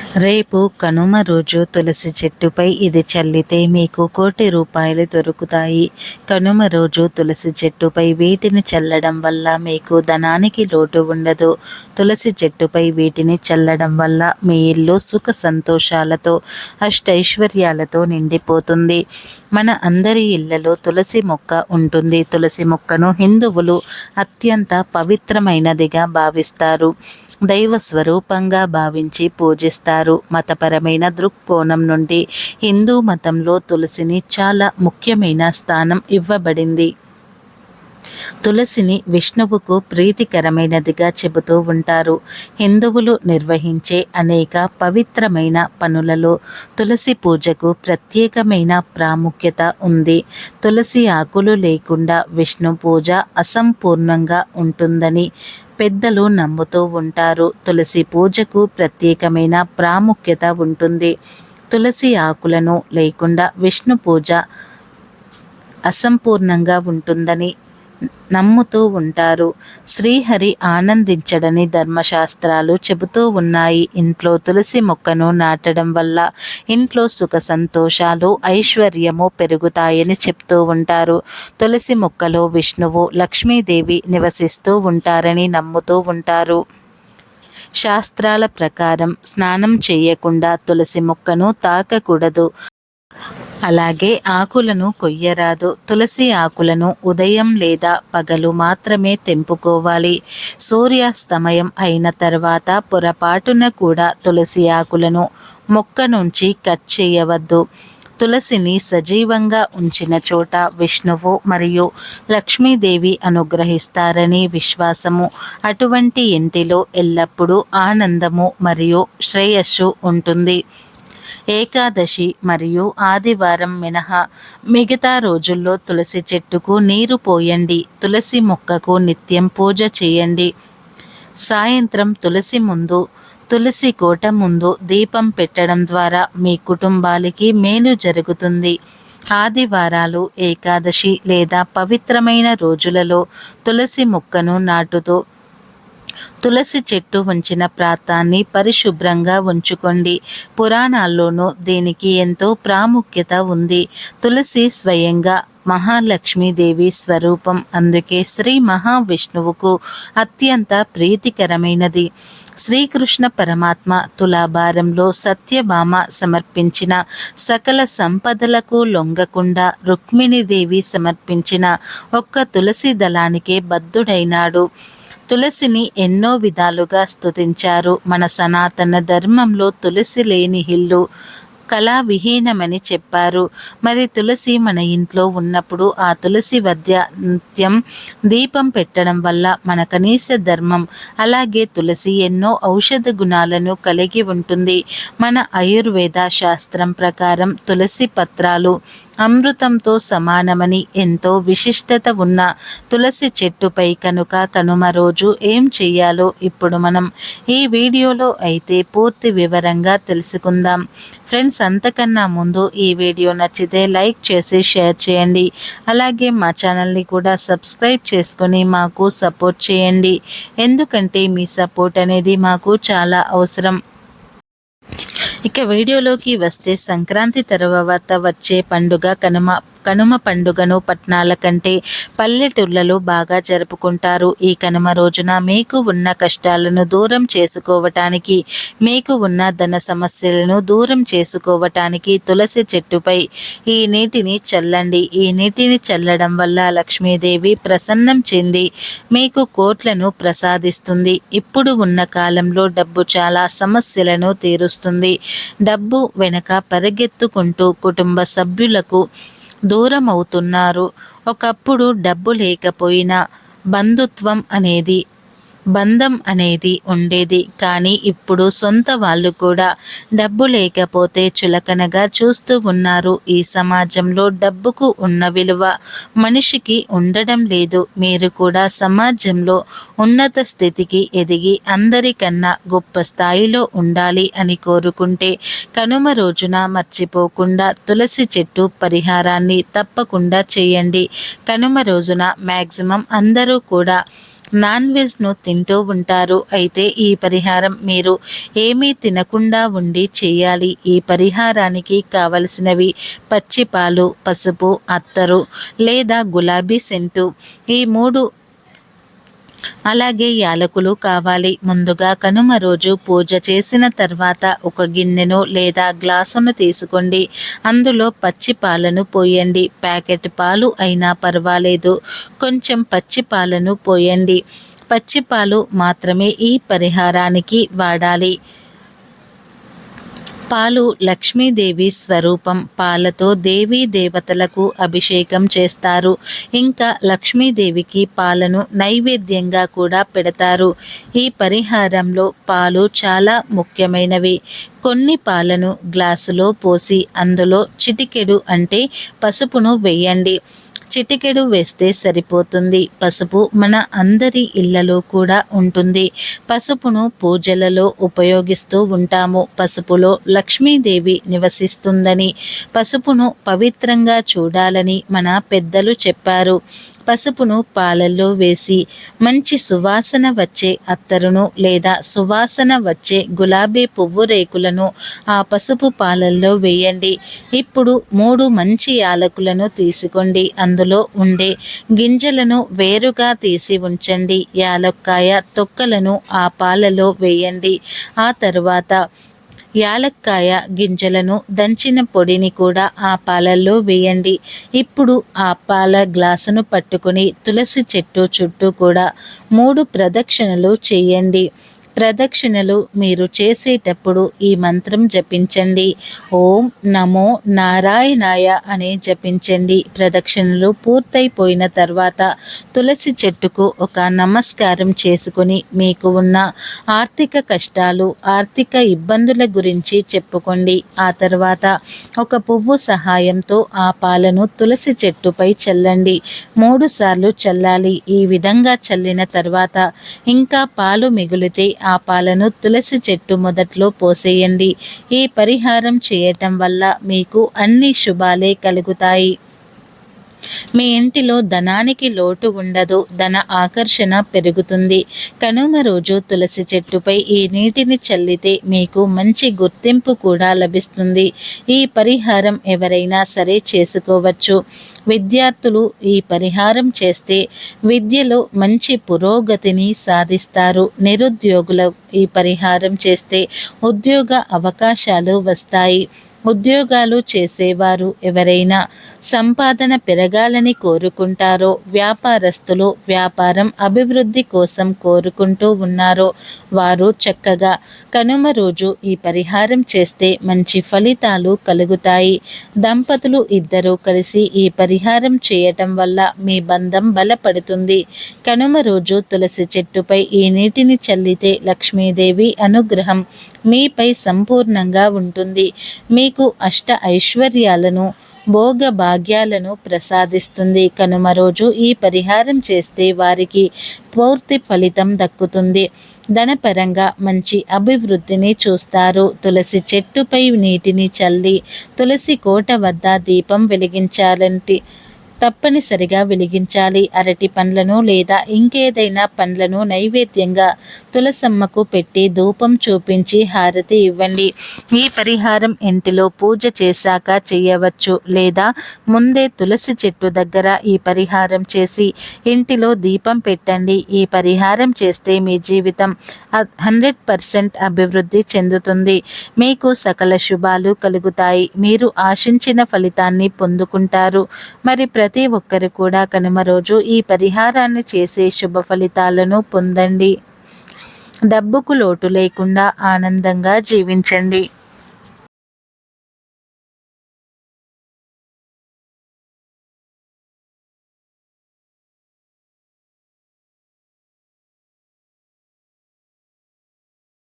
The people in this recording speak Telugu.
రేపు కనుమ రోజు తులసి చెట్టుపై ఇది చల్లితే మీకు కోటి రూపాయలు దొరుకుతాయి. కనుమ రోజు తులసి చెట్టుపై వీటిని చల్లడం వల్ల మీకు ధనానికి లోటు ఉండదు. తులసి చెట్టుపై వీటిని చల్లడం వల్ల మీ ఇల్లు సుఖ సంతోషాలతో అష్టైశ్వర్యాలతో నిండిపోతుంది. మన అందరి ఇళ్ళలో తులసి మొక్క ఉంటుంది. తులసి మొక్కను హిందువులు అత్యంత పవిత్రమైనదిగా భావిస్తారు. దైవ స్వరూపంగా భావించి పూజిస్తారు. మతపరమైన దృక్కోణం నుండి హిందూ మతంలో తులసిని చాలా ముఖ్యమైన స్థానం ఇవ్వబడింది. తులసిని విష్ణువుకు ప్రీతికరమైనదిగా చెబుతూ ఉంటారు. హిందువులు నిర్వహించే అనేక పవిత్రమైన పనులలో తులసి పూజకు ప్రత్యేకమైన ప్రాముఖ్యత ఉంది. తులసి ఆకులు లేకుండా విష్ణు పూజ అసంపూర్ణంగా ఉంటుందని పెద్దలు నమ్ముతూ ఉంటారు. తులసి పూజకు ప్రత్యేకమైన ప్రాముఖ్యత ఉంటుంది. తులసి ఆకులను లేకుండా విష్ణు పూజ అసంపూర్ణంగా ఉంటుందని నమ్ముతూ ఉంటారు. శ్రీహరి ఆనందించడని ధర్మశాస్త్రాలు చెబుతూ ఉన్నాయి. ఇంట్లో తులసి మొక్కను నాటడం వల్ల ఇంట్లో సుఖ సంతోషాలు ఐశ్వర్యము పెరుగుతాయని చెప్తూ ఉంటారు. తులసి మొక్కలో విష్ణువు లక్ష్మీదేవి నివసిస్తూ ఉంటారని నమ్ముతూ ఉంటారు. శాస్త్రాల ప్రకారం స్నానం చేయకుండా తులసి మొక్కను తాకకూడదు. అలాగే ఆకులను కొయ్యరాదు. తులసి ఆకులను ఉదయం లేదా పగలు మాత్రమే తెంపుకోవాలి. సూర్యాస్తమయం అయిన తర్వాత పొరపాటున కూడా తులసి ఆకులను మొక్క నుంచి కట్ చేయవద్దు. తులసిని సజీవంగా ఉంచిన చోట విష్ణువు మరియు లక్ష్మీదేవి అనుగ్రహిస్తారని విశ్వాసము. అటువంటి ఇంటిలో ఎల్లప్పుడూ ఆనందము మరియు శ్రేయస్సు ఉంటుంది. ఏకాదశి మరియు ఆదివారం మినహా మిగతా రోజుల్లో తులసి చెట్టుకు నీరు పోయండి తులసి మొక్కకు నిత్యం పూజ చేయండి. సాయంత్రం తులసి ముందు తులసి కోట ముందు దీపం పెట్టడం ద్వారా మీ కుటుంబాలకి మేలు జరుగుతుంది. ఆదివారాలు ఏకాదశి లేదా పవిత్రమైన రోజులలో తులసి మొక్కను నాటుతూ తులసి చెట్టు ఉంచిన ప్రాంతాన్ని పరిశుభ్రంగా ఉంచుకోండి. పురాణాల్లోనూ దీనికి ఎంతో ప్రాముఖ్యత ఉంది. తులసి స్వయంగా మహాలక్ష్మీదేవి స్వరూపం. అందుకే శ్రీ మహావిష్ణువుకు అత్యంత ప్రీతికరమైనది. శ్రీకృష్ణ పరమాత్మ తులాభారంలో సత్యభామ సమర్పించిన సకల సంపదలకు లొంగకుండా రుక్మిణీదేవి సమర్పించిన ఒక్క తులసి దళానికే బద్ధుడైనాడు. తులసిని ఎన్నో విధాలుగా స్తుతించారు. మన సనాతన ధర్మంలో తులసి లేని ఇల్లు కళా విహీనమని చెప్పారు. మరి తులసి మన ఇంట్లో ఉన్నప్పుడు ఆ తులసి వద్య నిత్యం దీపం పెట్టడం వల్ల మన కనీస ధర్మం అలాగే తులసి ఎన్నో ఔషధ గుణాలను కలిగి ఉంటుంది. మన ఆయుర్వేద శాస్త్రం ప్రకారం తులసి పత్రాలు అమృతంతో సమానమని ఎంతో విశిష్టత ఉన్న తులసి చెట్టుపై కనుక కనుమ రోజు ఏం చెయ్యాలో ఇప్పుడు మనం ఈ వీడియోలో అయితే పూర్తి వివరంగా తెలుసుకుందాం. ఫ్రెండ్స్ అంతకన్నా ముందు ఈ వీడియో నచ్చితే లైక్ చేసి షేర్ చేయండి. అలాగే మా ఛానల్ని కూడా సబ్స్క్రైబ్ చేసుకొని మాకు సపోర్ట్ చేయండి. ఎందుకంటే మీ సపోర్ట్ అనేది మాకు చాలా అవసరం. ఇక వీడియోలోకి వస్తే సంక్రాంతి తర్వాత వచ్చే పండుగ కనుమ. కనుమ పండుగను పట్నాల కంటే పల్లెటూర్లలో బాగా జరుపుకుంటారు. ఈ కనుమ రోజున మీకు ఉన్న కష్టాలను దూరం చేసుకోవటానికి మీకు ఉన్న ధన సమస్యలను దూరం చేసుకోవటానికి తులసి చెట్టుపై ఈ నీటిని చల్లండి. ఈ నీటిని చల్లడం వల్ల లక్ష్మీదేవి ప్రసన్నం చెంది మీకు కోట్లను ప్రసాదిస్తుంది. ఇప్పుడు ఉన్న కాలంలో డబ్బు చాలా సమస్యలను తీరుస్తుంది. డబ్బు వెనక పరిగెత్తుకుంటూ కుటుంబ సభ్యులకు దూరం అవుతున్నారు ఒకప్పుడు డబ్బు లేకపోయినా బంధుత్వం అనేది బంధం అనేది ఉండేది. కానీ ఇప్పుడు సొంత వాళ్ళు కూడా డబ్బు లేకపోతే చులకనగా చూస్తూ ఉన్నారు. ఈ సమాజంలో డబ్బుకు ఉన్న విలువ మనిషికి ఉండడం లేదు. మీరు కూడా సమాజంలో ఉన్నత స్థితికి ఎదిగి అందరికన్నా గొప్ప స్థాయిలో ఉండాలి అని కోరుకుంటే కనుమ రోజున మర్చిపోకుండా తులసి చెట్టు పరిహారాన్ని తప్పకుండా చేయండి. కనుమ రోజున మ్యాక్సిమం అందరూ కూడా నాన్ వెజ్ను తింటూ ఉంటారు. అయితే ఈ పరిహారం మీరు ఏమీ తినకుండా ఉండి చేయాలి. ఈ పరిహారానికి కావలసినవి పచ్చిపాలు పసుపు అత్తరు లేదా గులాబీ సెంటు. ఈ మూడు అలాగే యాలకులు కావాలి. ముందుగా కనుమ రోజు పూజ చేసిన తర్వాత ఒక గిన్నెను లేదా గ్లాసును తీసుకోండి. అందులో పచ్చి పాలను పోయండి. ప్యాకెట్ పాలు అయినా పర్వాలేదు. కొంచెం పచ్చి పాలను పోయండి. పచ్చి పాలు మాత్రమే ఈ పరిహారానికి వాడాలి. పాలు లక్ష్మీదేవి స్వరూపం. పాలతో దేవీ దేవతలకు అభిషేకం చేస్తారు. ఇంకా లక్ష్మీదేవికి పాలను నైవేద్యంగా కూడా పెడతారు. ఈ పరిహారంలో పాలు చాలా ముఖ్యమైనవి. కొన్ని పాలను గ్లాసులో పోసి అందులో చిటికెడు అంటే పసుపును వేయండి. చిటికెడు వేస్తే సరిపోతుంది. పసుపు మన అందరి ఇళ్ళలో కూడా ఉంటుంది. పసుపును పూజలలో ఉపయోగిస్తూ ఉంటాము. పసుపులో లక్ష్మీదేవి నివసిస్తుందని పసుపును పవిత్రంగా చూడాలని మన పెద్దలు చెప్పారు. పసుపును పాలల్లో వేసి మంచి సువాసన వచ్చే అత్తరును లేదా సువాసన వచ్చే గులాబీ పువ్వు రేకులను ఆ పసుపు పాలల్లో వేయండి. ఇప్పుడు మూడు మంచి యాలకులను తీసుకోండి. అందులో ఉండే గింజలను వేరుగా తీసి ఉంచండి. యాలక్కాయ తొక్కలను ఆ పాలలో వేయండి. ఆ తర్వాత యాలక్కాయ గింజలను దంచిన పొడిని కూడా ఆ పాలల్లో వేయండి. ఇప్పుడు ఆ పాల గ్లాసును పట్టుకుని తులసి చెట్టు చుట్టూ కూడా మూడు ప్రదక్షిణలు చేయండి. ప్రదక్షిణలు మీరు చేసేటప్పుడు ఈ మంత్రం జపించండి. ఓం నమో నారాయణాయ అని జపించండి. ప్రదక్షిణలు పూర్తయిపోయిన తర్వాత తులసి చెట్టుకు ఒక నమస్కారం చేసుకుని మీకు ఉన్న ఆర్థిక కష్టాలు ఆర్థిక ఇబ్బందుల గురించి చెప్పుకోండి. ఆ తర్వాత ఒక పువ్వు సహాయంతో ఆ పాలను తులసి చెట్టుపై చల్లండి. మూడు సార్లు చల్లాలి. ఈ విధంగా చల్లిన తర్వాత ఇంకా పాలు మిగిలితే ఆ పాలను తులసి చెట్టు మొదట్లో పోసేయండి. ఈ పరిహారం చేయటం వల్ల మీకు అన్ని శుభాలే కలుగుతాయి. మీ ఇంటిలో ధనానికి లోటు ఉండదు ధన ఆకర్షణ పెరుగుతుంది. కనుమ రోజు తులసి చెట్టుపై ఈ నీటిని చల్లితే మీకు మంచి గుర్తింపు కూడా లభిస్తుంది. ఈ పరిహారం ఎవరైనా సరే చేసుకోవచ్చు. విద్యార్థులు ఈ పరిహారం చేస్తే విద్యలో మంచి పురోగతిని సాధిస్తారు. నిరుద్యోగులు ఈ పరిహారం చేస్తే ఉద్యోగ అవకాశాలు వస్తాయి. ఉద్యోగాలు చేసేవారు ఎవరైనా సంపాదన పెరగాలని కోరుకుంటారో వ్యాపారస్తులు వ్యాపారం అభివృద్ధి కోసం కోరుకుంటూ ఉన్నారో వారు చక్కగా కనుమ రోజు ఈ పరిహారం చేస్తే మంచి ఫలితాలు కలుగుతాయి. దంపతులు ఇద్దరూ కలిసి ఈ పరిహారం చేయటం వల్ల మీ బంధం బలపడుతుంది. కనుమ రోజు తులసి చెట్టుపై ఈ నీటిని చల్లితే లక్ష్మీదేవి అనుగ్రహం మీపై సంపూర్ణంగా ఉంటుంది. మీకు అష్ట ఐశ్వర్యాలను భోగ భాగ్యాలను ప్రసాదిస్తుంది. కనుమ రోజు ఈ పరిహారం చేస్తే వారికి పూర్తి ఫలితం దక్కుతుంది. ధనపరంగా మంచి అభివృద్ధిని చూస్తారు. తులసి చెట్టుపై నీటిని చల్లి తులసి కోట వద్ద దీపం వెలిగించాలంటే తప్పనిసరిగా వెలిగించాలి. అరటి పండ్లను లేదా ఇంకేదైనా పండ్లను నైవేద్యంగా తులసమ్మకు పెట్టి ధూపం చూపించి హారతి ఇవ్వండి. ఈ పరిహారం ఇంటిలో పూజ చేశాక చేయవచ్చు లేదా ముందే తులసి చెట్టు దగ్గర ఈ పరిహారం చేసి ఇంటిలో దీపం పెట్టండి. ఈ పరిహారం చేస్తే మీ జీవితం హండ్రెడ్ పర్సెంట్ అభివృద్ధి చెందుతుంది. మీకు సకల శుభాలు కలుగుతాయి. మీరు ఆశించిన ఫలితాన్ని పొందుకుంటారు. మరి ప్ర ప్రతి ఒక్కరు కూడా కనుమ రోజు ఈ పరిహారాన్ని చేసే శుభ ఫలితాలను పొందండి. డబ్బుకు లోటు లేకుండా ఆనందంగా జీవించండి.